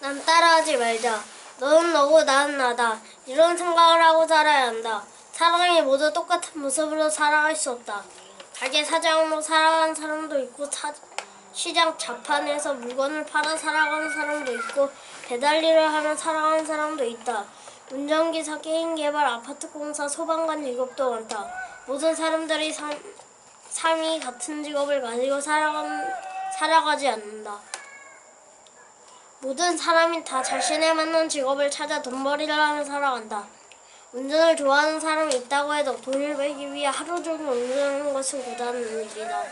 난 따라하지 말자. 너는 너고 나는 나다. 이런 생각을 하고 살아야 한다. 사람이 모두 똑같은 모습으로 살아갈 수 없다. 가게 사장으로 살아가는 사람도 있고 사- 시장 자판에서 물건을 팔아 살아가는 사람도 있고 배달 일을 하며 살아가는 사람도 있다. 운전기사, 게임 개발, 아파트 공사, 소방관 직업도 많다. 모든 사람들이 삶, 삶이 같은 직업을 가지고 살아간, 살아가지 않는다. 모든 사람이 다 자신에 맞는 직업을 찾아 돈벌이를 하며 살아간다. 운전을 좋아하는 사람이 있다고 해도 돈을 벌기 위해 하루 종일 운전하는 것은 고단한 일이다.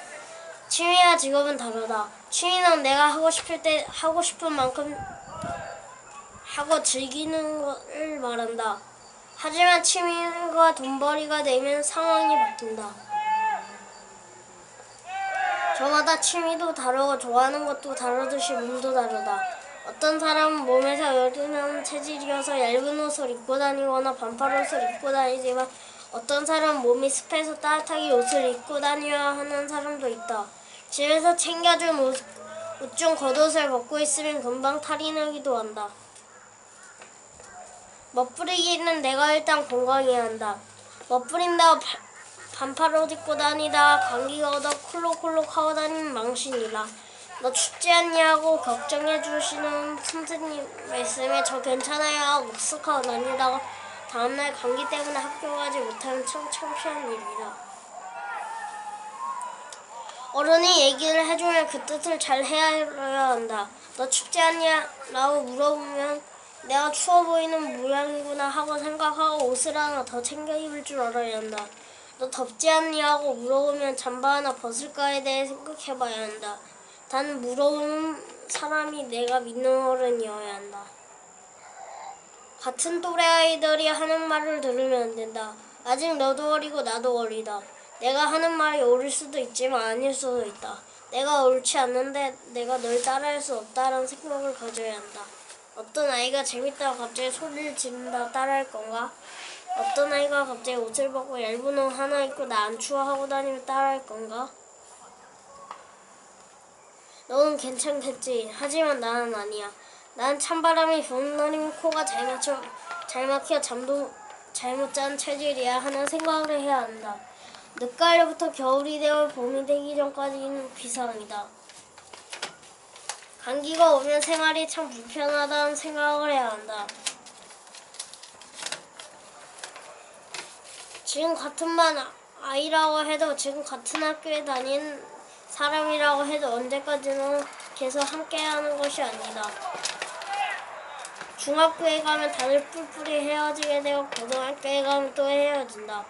취미와 직업은 다르다. 취미는 내가 하고 싶을 때 하고 싶은 만큼 하고 즐기는 것을 말한다. 하지만 취미가 돈벌이가 되면 상황이 바뀐다. 저마다 취미도 다르고 좋아하는 것도 다르듯이 몸도 다르다. 어떤 사람은 몸에서 나는 체질이어서 얇은 옷을 입고 다니거나 반팔 옷을 입고 다니지만 어떤 사람은 몸이 습해서 따뜻하게 옷을 입고 다녀야 하는 사람도 있다. 집에서 챙겨준 옷, 옷 중 겉옷을 벗고 있으면 금방 탈이 나기도 한다. 멋부리기는 내가 일단 건강해야 한다. 멋부린다고 바- 반팔 옷 입고 다니다 감기가 오다 콜록콜록 하고 다니는 망신이라. 너 춥지 않냐고 걱정해 주시는 선생님 말씀에 저 괜찮아요 하고 묵숙하고 다니다가 다음날 감기 때문에 학교 가지 못하면 참 창피한 일이다. 어른이 얘기를 해주면 그 뜻을 잘 헤아려야 한다. 너 춥지 않냐? 라고 물어보면 내가 추워 보이는 모양이구나 하고 생각하고 옷을 하나 더 챙겨 입을 줄 알아야 한다. 너 덥지 않니? 하고 물어보면 잠바 하나 벗을까에 대해 생각해봐야 한다. 단 물어보는 사람이 내가 믿는 어른이어야 한다. 같은 또래 아이들이 하는 말을 들으면 안 된다. 아직 너도 어리고 나도 어리다. 내가 하는 말이 옳을 수도 있지만 아닐 수도 있다. 내가 옳지 않는데 내가 널 따라할 수 없다는 생각을 가져야 한다. 어떤 아이가 재밌다고 갑자기 소리를 지른다 따라할 건가? 어떤 아이가 갑자기 옷을 벗고 얇은 옷 하나 입고 나 안 추워 하고 다니면 따라할 건가? 너는 괜찮겠지. 하지만 나는 아니야. 난 찬바람이 부는 날이면 코가 잘 맞춰 잘 막혀 잠도 잘못 자는 체질이야 하는 생각을 해야 한다. 늦가을부터 겨울이 되어 봄이 되기 전까지는 비상이다. 감기가 오면 생활이 참 불편하다는 생각을 해야 한다. 지금 같은 반 아- 아이라고 해도 지금 같은 학교에 다니는 사람이라고 해도 언제까지는 계속 함께하는 것이 아니다. 중학교에 가면 다들 뿔뿔이 헤어지게 되고 고등학교에 가면 또 헤어진다.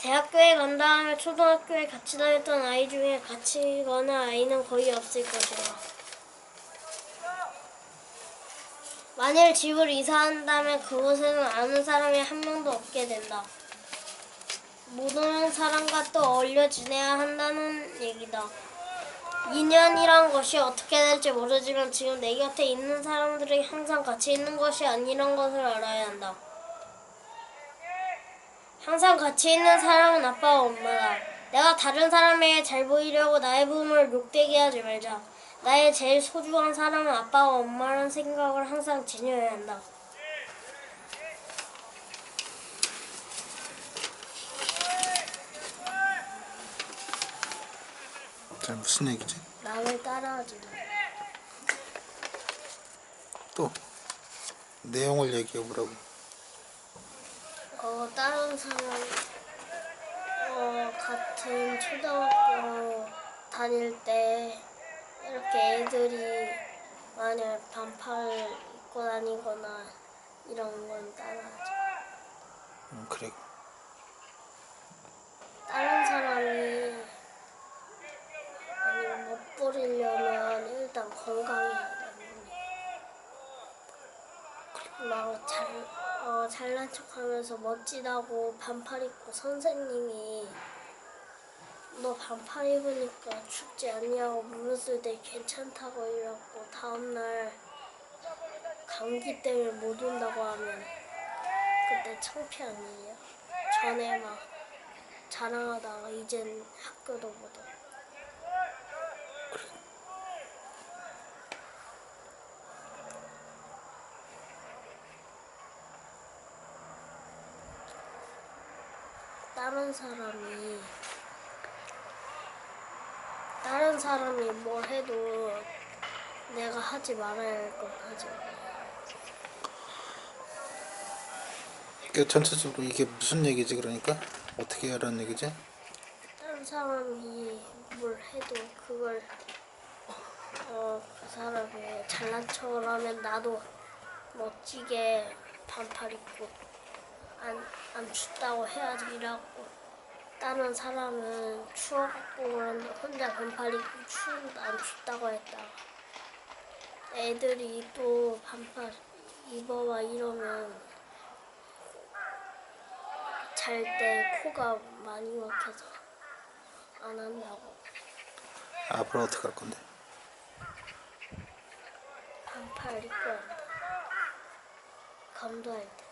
대학교에 간 다음에 초등학교에 같이 다녔던 아이 중에 같이 가는 아이는 거의 없을 것이다. 만일 집을 이사한다면 그곳에는 아는 사람이 한 명도 없게 된다. 모든 사람과 또 어울려 지내야 한다는 얘기다. 인연이란 것이 어떻게 될지 모르지만 지금 내 곁에 있는 사람들이 항상 같이 있는 것이 아니란 것을 알아야 한다. 항상 같이 있는 사람은 아빠와 엄마다. 내가 다른 사람에게 잘 보이려고 나의 부모를 욕되게 하지 말자. 나의 제일 소중한 사람은 아빠와 엄마라는 생각을 항상 지녀야 한다. 자 무슨 얘기지? 남을 따라하지 마. 또 내용을 얘기해 보라고. 어, 다른 사람, 어, 같은 초등학교 다닐 때, 이렇게 애들이 만약 반팔 입고 다니거나 이런 건 따라하죠. 음, 그래. 다른 사람이 아니면 못 부리려면 일단 건강해야 되는데 막 잘, 어, 잘난 척하면서 멋지다고 반팔 입고 선생님이 너 반팔 입으니까 춥지 않냐고 물었을 때 괜찮다고 이러고 다음날 감기 때문에 못 온다고 하면 그때 창피한 일이야. 전에 막 자랑하다가 이젠 학교도 못 와. 다른 사람이 다른 사람이 뭘 해도 내가 하지 말아야 할 건 하지 말아야 그 전체적으로 이게 무슨 얘기지 그러니까 어떻게 하라는 얘기지? 다른 사람이 뭘 해도 그걸 어, 그 사람이 잘난 척을 하면 나도 멋지게 반팔 입고 안, 안 춥다고 해야지라고 다른 사람은 추워갖고 그런데 혼자 반팔 입고 추운데 안 춥다고 했다가 애들이 또 반팔 입어봐 이러면 잘 때 코가 많이 막혀서 안 한다고 앞으로 어떻게 할 건데? 반팔 입고 한다. 검도할 때.